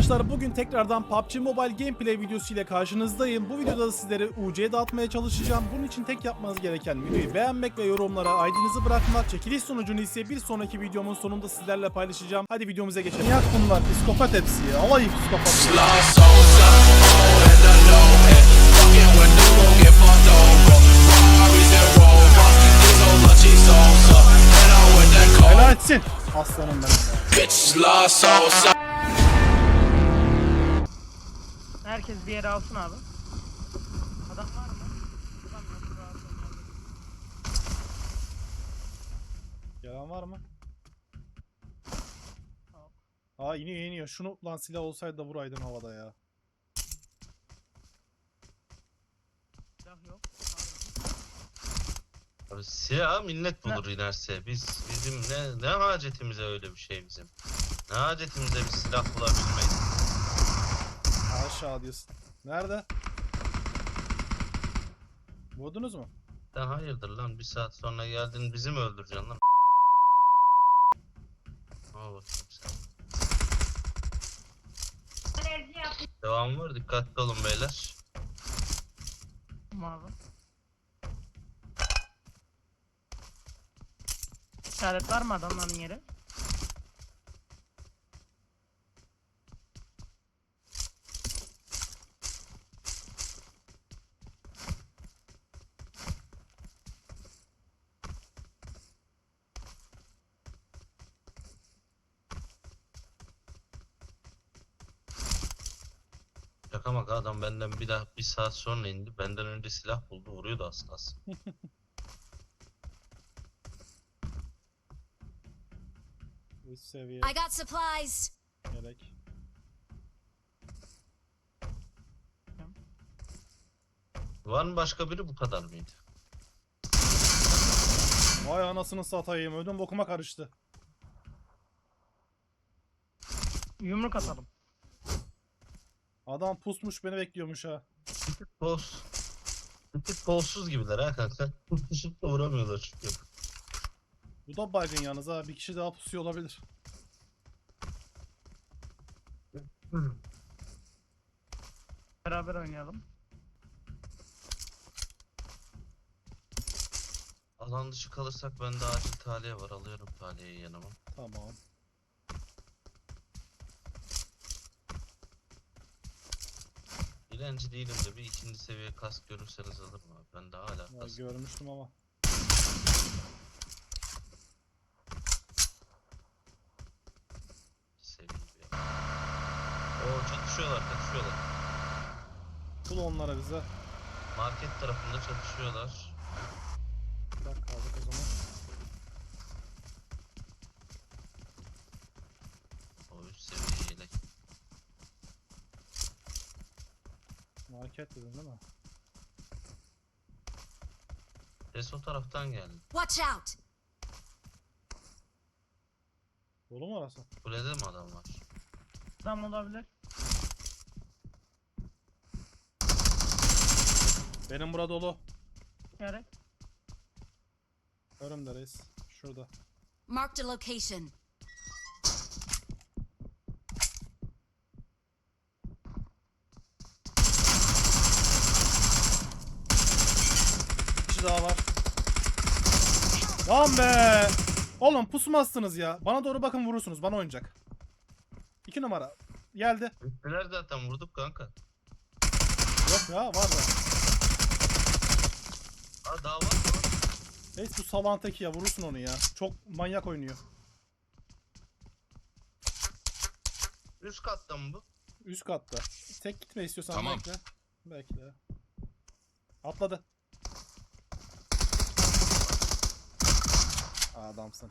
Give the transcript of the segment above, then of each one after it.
arkadaşlar bugün tekrardan PUBG Mobile gameplay videosu ile karşınızdayım. Bu videoda da sizlere UC dağıtmaya çalışacağım. Bunun için tek yapmanız gereken videoyu beğenmek ve yorumlara ID'nizi bırakmak. Çekiliş sonucunu ise bir sonraki videomun sonunda sizlerle paylaşacağım. Hadi videomuza geçelim. Yak bunlar psikopat hepsi ya. Alayı psikopat. Helal etsin. Aslanım benim. Souls Herkes bir yere alsın abi. Adam var mı? Adam yok. rahat olun. Gelen var mı? Aa iniyor iniyor. Şunu lan silah olsaydı da vuraydım havada ya. Silah yok. Abi siyah millet bulur inerse. Biz bizim ne ne hacetimize öyle bir şey bizim. Ne hacetimize bir silah bulabilmek. Aşağı diyorsun. Nerede? Vurdunuz mu? Sen hayırdır lan bir saat sonra geldin bizi mi öldüreceksin lan? Sen. Devam var dikkatli olun beyler. Tamam abi. İşaret var mı adamların yeri? Şaka maka adam benden bir daha bir saat sonra indi. Benden önce silah buldu vuruyordu kalsın. Üst seviye I got supplies. gerek. Var mı başka biri bu kadar mıydı? Vay anasını satayım. Ödüm bokuma karıştı. Yumruk atalım. Adam pusmuş beni bekliyormuş ha. Boz. Bir tık kolsuz gibiler ha kanka. Pusup da vuramıyorlar çünkü. Bu da baygın yalnız ha. Bir kişi daha pusuyor olabilir. Beraber oynayalım. Alan dışı kalırsak bende acil tahliye var. Alıyorum tahliyeyi yanıma. Tamam. Dilenci değilim de bir ikinci seviye kask görürseniz alırım abi. Ben de hala Ya kask. görmüştüm ama. Oo çatışıyorlar çatışıyorlar. Bul onlara bize. Market tarafında çatışıyorlar. Bak kaldık o zaman. O üst seviye yelek. Market dedin değil mi? Ses o taraftan geldi. Watch out. Dolu mu orası? Kulede mi adam var? Adam olabilir. Benim burada dolu. İşaret. Önümde reis. Şurada. Marked a location. Kişi daha var. Lan be! Oğlum pusmazsınız ya. Bana doğru bakın vurursunuz. Bana oyuncak. İki numara. Geldi. Bittiler zaten vurduk kanka. Yok ya var da. Aa daha var mı? Reis bu salağın teki ya. Vurursun onu ya. Çok manyak oynuyor. Üst katta mı bu? Üst katta. Tek gitme istiyorsan Tamam. bekle. Bekle. Atladı. Adamsın.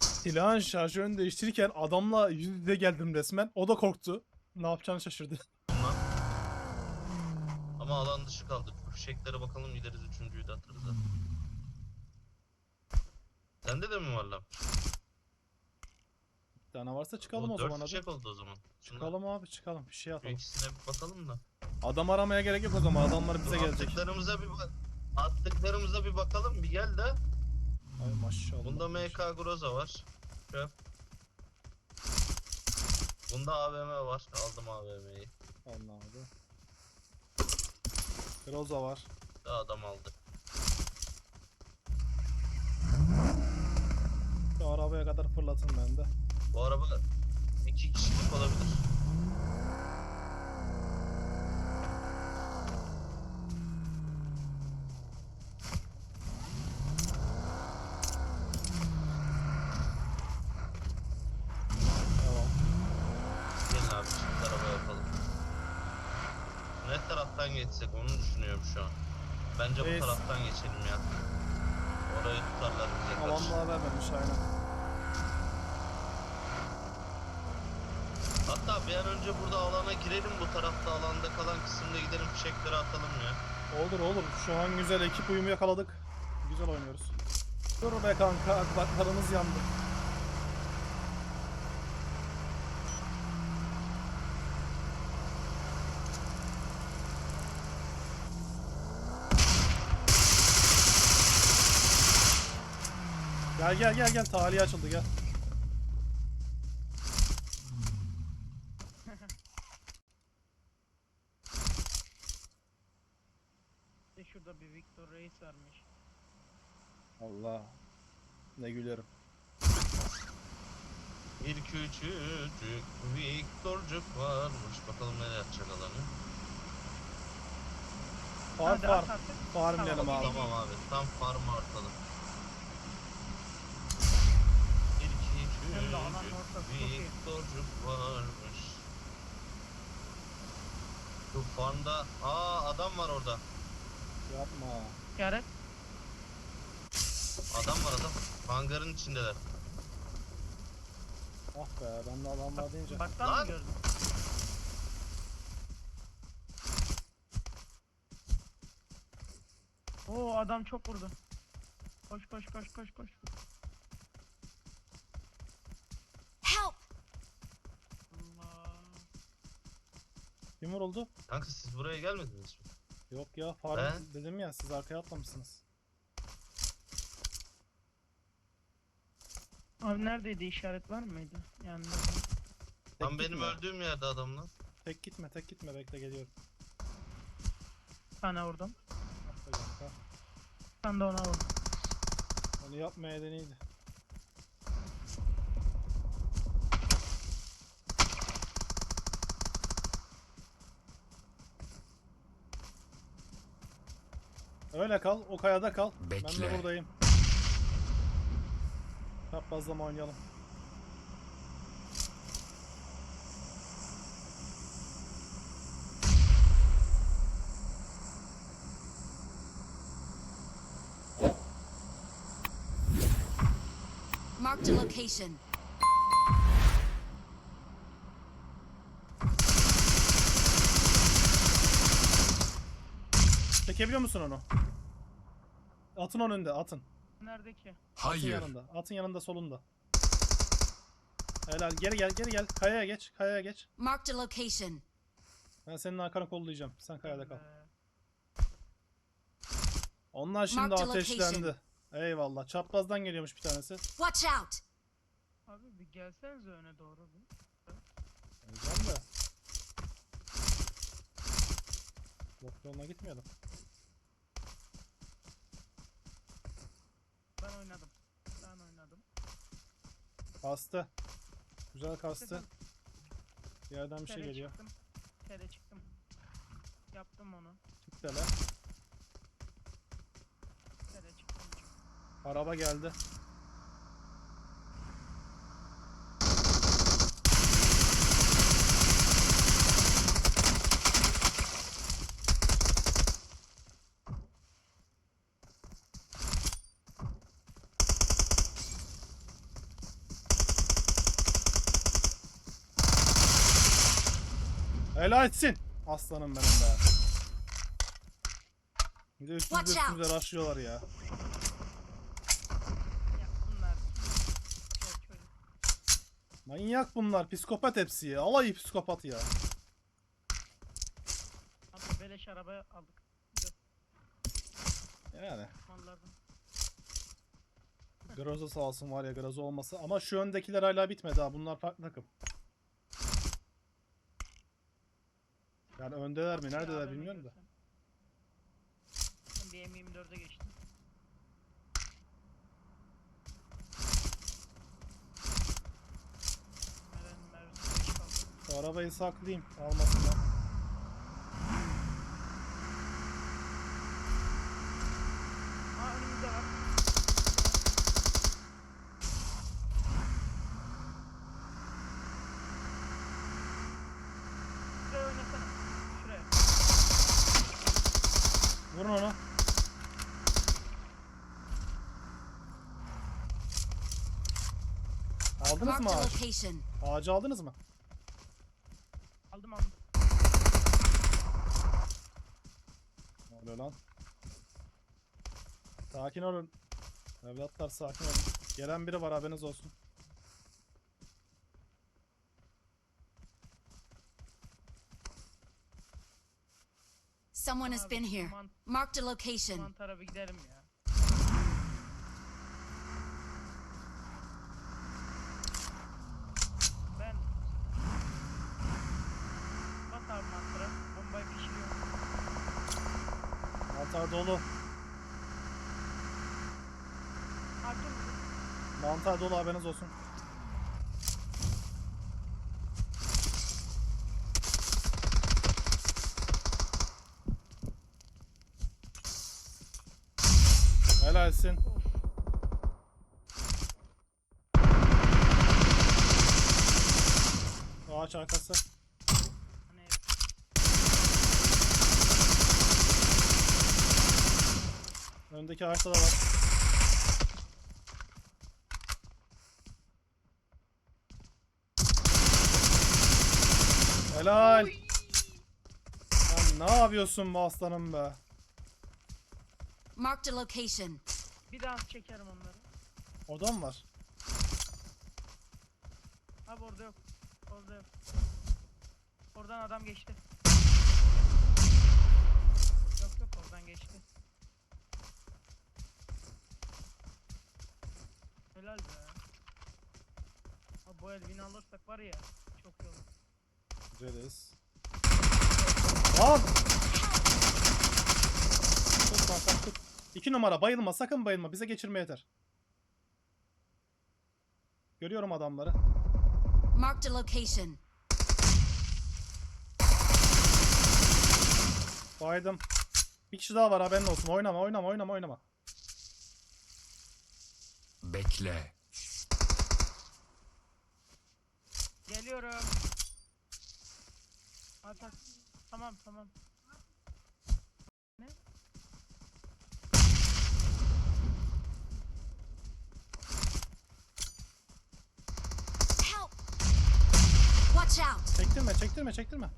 Silahın şarjörünü değiştirirken adamla yüz yüze geldim resmen. O da korktu. Ne yapacağını şaşırdı. Ama alan dışı kaldık. Fişeklere bakalım gideriz üçüncüyü de atarız ha. Sende de mi var lan? Bir tane varsa çıkalım O o, dört zaman hadi. fişek oldu o zaman. Şundan Çıkalım abi çıkalım. Bir şey şu atalım. ikisine bir bakalım da. Adam aramaya gerek yok o zaman. Adamlar bize gelecek. Attıklarımıza bir bak. Attıklarımıza bir bakalım bir gel de. Ay maşallah. Bunda MK Groza var. Şöp. Bunda AVM var. Aldım AVM'yi. Abi. Groza var. Daha adam aldı. Şu arabaya kadar fırlatın bende. Bu araba iki kişilik olabilir. Tamam. Gelin abi çift araba yapalım. Ne taraftan geçsek onu düşünüyorum şu an. Bence Reis. bu taraftan geçelim ya. Orayı tutarlar bize karşı. Alan daha vermemiş aynen. Hatta bir an önce burada alana girelim bu tarafta alanda kalan kısımda gidelim fişekleri atalım ya. Olur olur. Şu an güzel ekip uyumu yakaladık. Güzel oynuyoruz. Dur be kanka. Baklarımız yandı. Gel gel gel gel. Taliye açıldı gel. Şurada bir Victor Reis varmış. Allah. Ne gülerim. Bir küçücük Viktorcuk varmış. Bakalım nereye atacak alanı. Far Hadi at artık. Farmlayalım Tamam, abi. Tamam abi tam farmı artalım. Bir De alanın küçücük ortası çok iyi. Viktorcuk varmış. Şu farmda aa adam var orada. Yapma. İşaret. Adam var adam. Hangarın içindeler. Ah be ben de adam var deyince. Baktan Lan! mı gördün? Oo adam çok vurdu. Koş koş koş koş koş. Kim vuruldu? Kanka siz buraya gelmediniz mi? Yok ya farm He? dedim ya siz arkaya atlamışsınız. Abi neredeydi işaret var mıydı? Yani Tam benim gitme. öldüğüm yerde adamlar. Tek gitme tek gitme bekle geliyorum. tane vurdum. Kanka. Ben de ona vurdum. Onu yapmaya deneydi. Öyle kal, o kayada kal. Ben de Bekle. buradayım. Çaprazlama oynayalım. Marked a location. Çekebiliyor musun onu? Atın önünde, atın. Nerede ki? Atın Hayır. yanında. Atın yanında solunda. Helal. Geri gel, geri gel. Kayaya geç, kayaya geç. Marked a location. Ben senin arkanı kollayacağım. Sen kayada kal. Ee, Onlar şimdi Marked a ateşlendi. Eyvallah. Çaprazdan geliyormuş bir tanesi. Watch out! Abi bir gelsenize öne doğru bir. Geleceğim de. Bok yoluna gitmeyelim. Ben oynadım. Ben oynadım. Kastı. Güzel kastı. Bir yerden bir şey geliyor. çıktım. Kere çıktım. Yaptım onu. Kitleler. Kere çıktım. çıktım. Araba geldi. Helal etsin. Aslanım benim be. Bir de out. üstümüze rushlıyorlar ya. Manyak bunlar. Psikopat hepsi ya. Alayı psikopat ya. Abi beleş araba aldık. Güzel. Yani. Groza sağ olsun var ya Groza olması. Ama şu öndekiler hala bitmedi ha. Bunlar farklı takım. Yani öndeler mi? Neredeler bilmiyorum da. Bir M24'e geçtim. Şu arabayı saklayayım. Almasınlar. Aldınız Marked mı a ağacı? aldınız mı? Aldım aldım. Ne oluyor lan? Sakin olun. Evlatlar sakin olun. Gelen biri var haberiniz olsun. Someone has been here. Marked a location. mantara bir gidelim ya. Mantar dolu. Mantar dolu haberiniz olsun. Helalsin. Ağaç arkası. Öndeki ağaçta da var. Helal. Sen ne yapıyorsun bu aslanım be? Marked a location. bir daha çekerim onları. Orada mı var? Abi orada yok. Orada yok. Oradan adam geçti. Yok yok oradan geçti. Helal be. Abi bu el win alırsak var ya çok iyi olur. Güzeliz. Lan! Tut lan sen tut. İki numara bayılma sakın bayılma bize geçirme yeter. Görüyorum adamları. Marked a location. Baydım. Bir kişi daha var haberin olsun. Oynama oynama oynama oynama. Bekle. Geliyorum. Atak. Tamam tamam. Ne? Help! Watch out! Çektirme çektirme çektirme.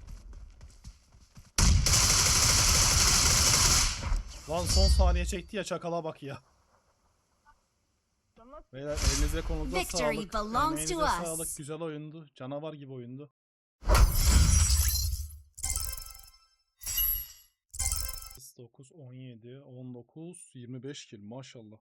Lan son saniye çekti ya çakala bak ya. Beyler elinize konuda Victory sağlık. belongs Emeğinize to us. sağlık. Güzel oyundu. Canavar gibi oyundu. Dokuz, 17, 19, 25 kill maşallah.